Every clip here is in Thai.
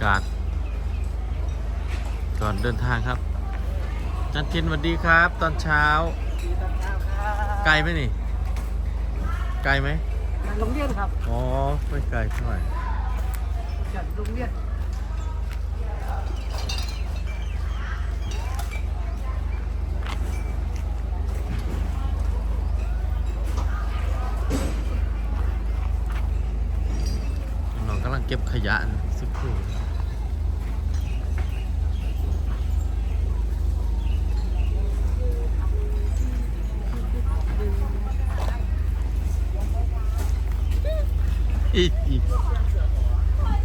ากาศ ก่อนเดินทางครับ จันทินสวัสดีครับ ตอนเช้า ไกลไหมนี่ ไกลไหมโรงเรียนครับ อ๋อ ไม่ไกลเท่าไหร่จัดโรงเรียนน้องกำลังเก็บขยะนะสักครู่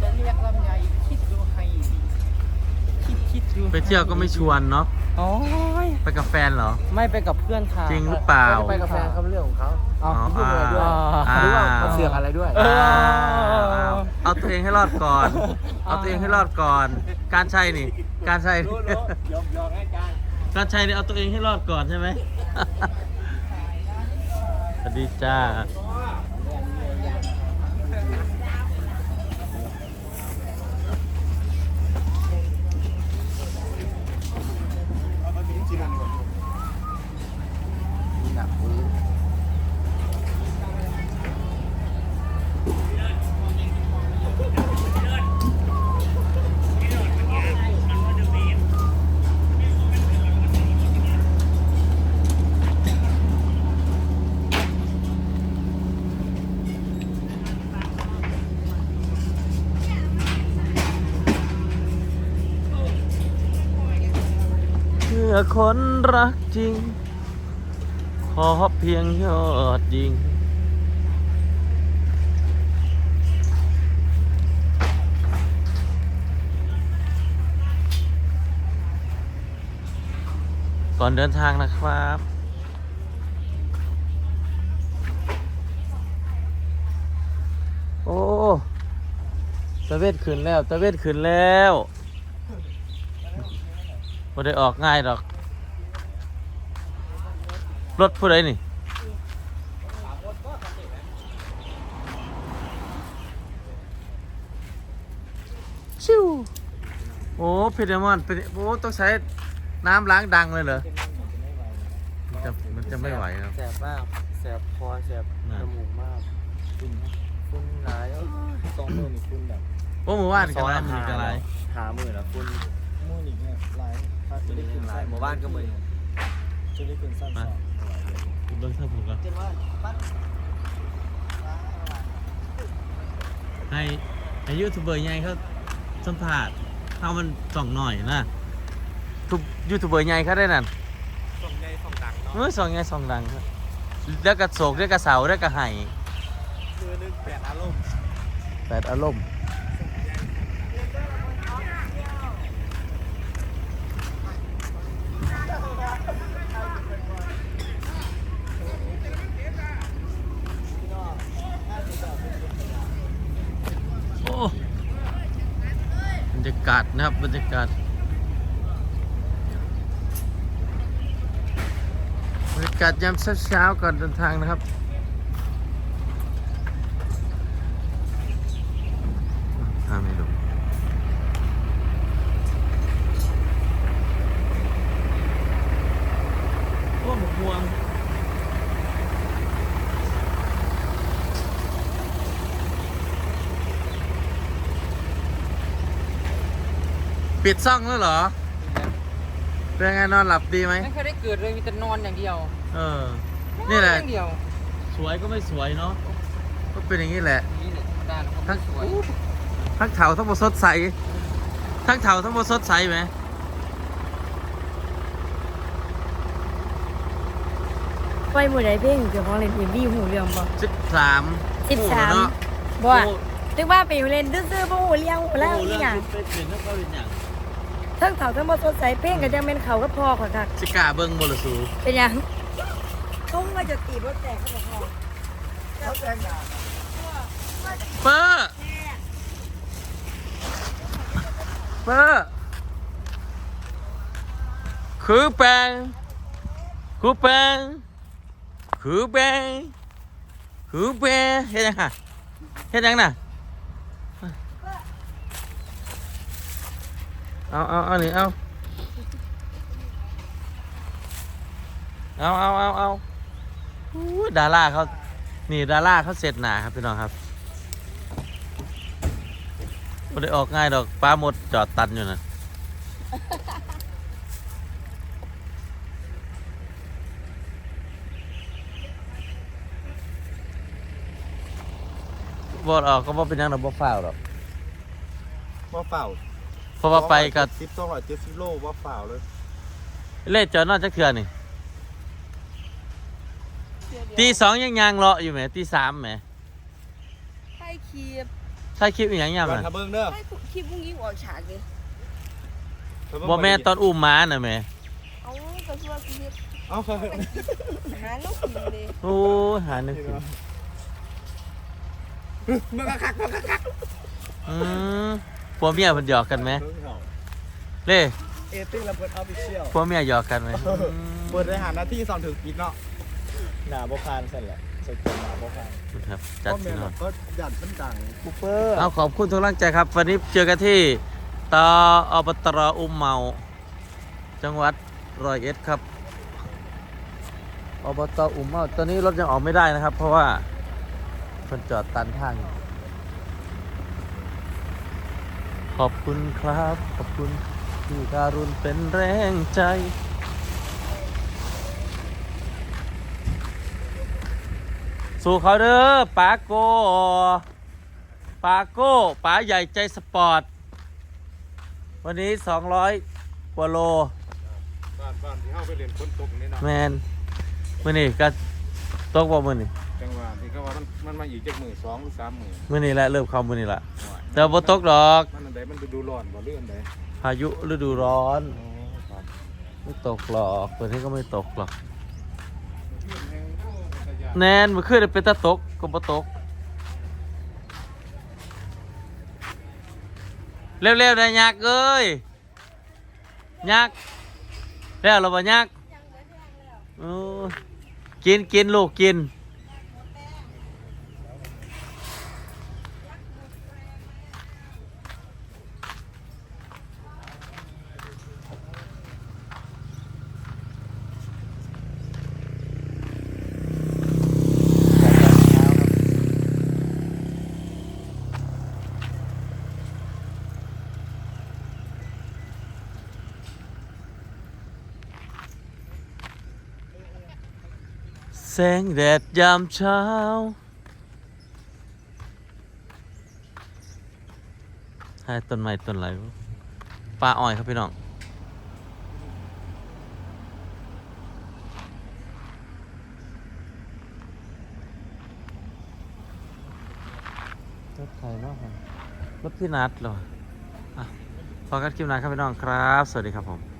จะเรียกลำไยคิดดูให้ดีคิดคิดดูไปเที่ยวก็ไม่ชวนเนาะ โอ้ยไปกับแฟนเหรอ ไม่ไปกับเพื่อนค่ะจริงหรือเปล่า ไปกับแฟนเขาเป็นเรื่องของเขาอ๋ออ๋อพูดอะไรด้วยอ่าหรือว่าเขาเสือกอะไรด้วย เอออ้าวเอาตัวเองให้รอดก่อน เอาตัวเองให้รอดก่อน การใช่นี่ การใช่รู้รู้ยอมยอมให้การการใช่นี่เอาตัวเองให้รอดก่อนใช่ไหมสวัสดีจ้า เพื่อคนรักจริง ขอเพียงยอดยิง ก่อนเดินทางนะครับโอ้ตะเวทขึ้นแล้วตะเวทขึ้นแล้ว บ่ได้ออกง่ายดอก รถผู้ใดนี่ ชิว โอ้เพดมอนเป็นโอ้ต้องใช้น้ำล้างดังเลยเหรอ มันจะมันจะไม่ไหวครับ แสบมากแสบคอแสบนั่นจมูกมากคุณคุณหลายสองมือนี่คุณแบบโอ้หมู่บ้านกันไรมีกันไรหามือแล้วคุณ มือนี่เนี่ยหลายภาคจะได้ขึ้นหลายหมู่บ้านก็มือจะได้ขึ้นสั้นสองเบิ้งเท่าผมก่อนให้ให้ยูทูบเบอร์ใหญ่เขาสัมภาษณ์เอามันส่องหน่อยนะทุกยูทูบเบอร์ใหญ่เขาได้นั่นส่งใหญ่ส่งดังเนาะเมื่อสองไงสองดังครับแล้วก็โศกแล้วก็เสาแล้วก็ไห้มือนึงแปดอารมณ์แปดอารมณ์โอ้บรรยาศนะครับบรรยากาศบรรยากาศยามเช้าๆก่อนเดินทางนะครับ ห้าไม่รู้โอ้หมกม่วง ปิดซ่องแล้วเหรอ เป็นไงนอนหลับดีไหมไม่เคยได้เกิดเลยมีแต่นอนอย่างเดียวเออ นี่แหละออย่างเดียวสวยก็ไม่สวยเนาะ ก็เป็นอย่างนี้แหละ นี่แหละด้านเขาทั้งสวย ทั้งเถาทั้งบสดใส ทั้งเถาทั้งบสดใสไหมไปหมดไดเพลงเกี่ยวกับเล่นเอ็มวีหูเรื่องบ่สิบสามสิบสามบ่อะนึกว่าไปเล่นซื่อๆบ่หูเรื่องหูแล้วอีหยัง เป็นเป็นทั้งเขาเป็นอย่าง เทั้งเขาทั้งบ่สดใสเพลงก็จังเป็นเขากับพ่อขอคักสิกาเบิ้งบลสูเป็นหยังต้องมาจะตีบ่แตกเขาบอกเขาแจ้งด่าเปอร์เปอร์คือแปลงคือแปลงคือแปลงคือแปลงเฮ็ดยังค่ะเฮ็ดยังน่ะ เอาเอาเอานี่เอาเอาเอาเอาเอาดาราเขานี่ดาราเขาเสร็จหนาครับพี่น้องครับไม่ได้ออกง่ายดอกป้าหมดจอดตันอยู่นะบอดออกก็บ่เป็นยังดอกบ่ฟ้าวดอกว่เปล่า เพราะว่าไปกับสิบสองร้อยเจ็ดสิบโลว่าเปล่าเลยเล่จอดนอกจักเทือนี่ตีสองยังยางเลาะอยู่ไหมตีสามไหมให้คีบถ้าคลิปอีกอย่างยามก่อนน่ะทะเบิ้งเด้อให้คีบมุ้งยิงออกฉากเลยทะเงบ่แม่นตอนอุ้มม้าน่ะแม่เอากระชัวคีบเอาเขาหาลูกกินเลยโอ้ยหาหนึ่งสิมึงกะคักมึงกะคักอืม ผัวเมียเพิ่นหยอกกันไหมเล่เอติ้งระเบิดออฟฟิเชียลผัวเมียหยอกกันไหมอืมเปิดได้หาหน้าที่สองถึงปิดเนาะหนาบคานเสร็จแล้วสกิลหนาบคานครับจัดเพราะสิแม่เนเราอนก็หยัดมันดังคูเปอร์เอาขอบคุณทุกกำลังใจครับ วันนี้เจอกันที่ตออบตรอุ้มเมา จังหวัดร้อยเอ็ดครับอบตอุ้มเมาตอนนี้รถยังออกไม่ได้นะครับ เพราะว่าเพิ่นจอดตันทางอยู่ ขอบคุณครับ ขอบคุณที่การุณเป็นแรงใจ สู่เขาเด้อปาโก้ปาโก้ป๋าใหญ่ใจสปอร์ต วันนี้ 200กว่าโล บ้านบ้านที่เข้าไปเรียนฝนตกนี่นะแมนมื่อนี้ก็ ตกบ่มื่อนี้จังหวะที่เขาว่ามันมันมาอีกจากมือสองหรือสามมือมื่อนี้แหละเริ่มเข้ามื่อนี้ละแต่บ่ตกดอก มันอันใดมันดูดูร้อนบ่เรื่องใดพายุฤดูร้อนอ๋อครับไม่ตกหรอกตัวนี้ก็ไม่ตกหรอกเที่ยงแห่งโอ้พัทยาแนนมันขึ้นเป็นตะตกก็บ่ตกเร็วๆนะยักษ์เอ้ยยักษ์แล้วเราบ่ยักษ์โอ้ย กินกินลูกกิน แสงแดดยามเช้า ให้ต้นไม้ต้นอะไรปลาอ้อยครับพี่น้อง รถใครเนาะครับรถพี่นัดเหรออะพอกันคลิปหน้าครับพี่น้องครับ สวัสดีครับผม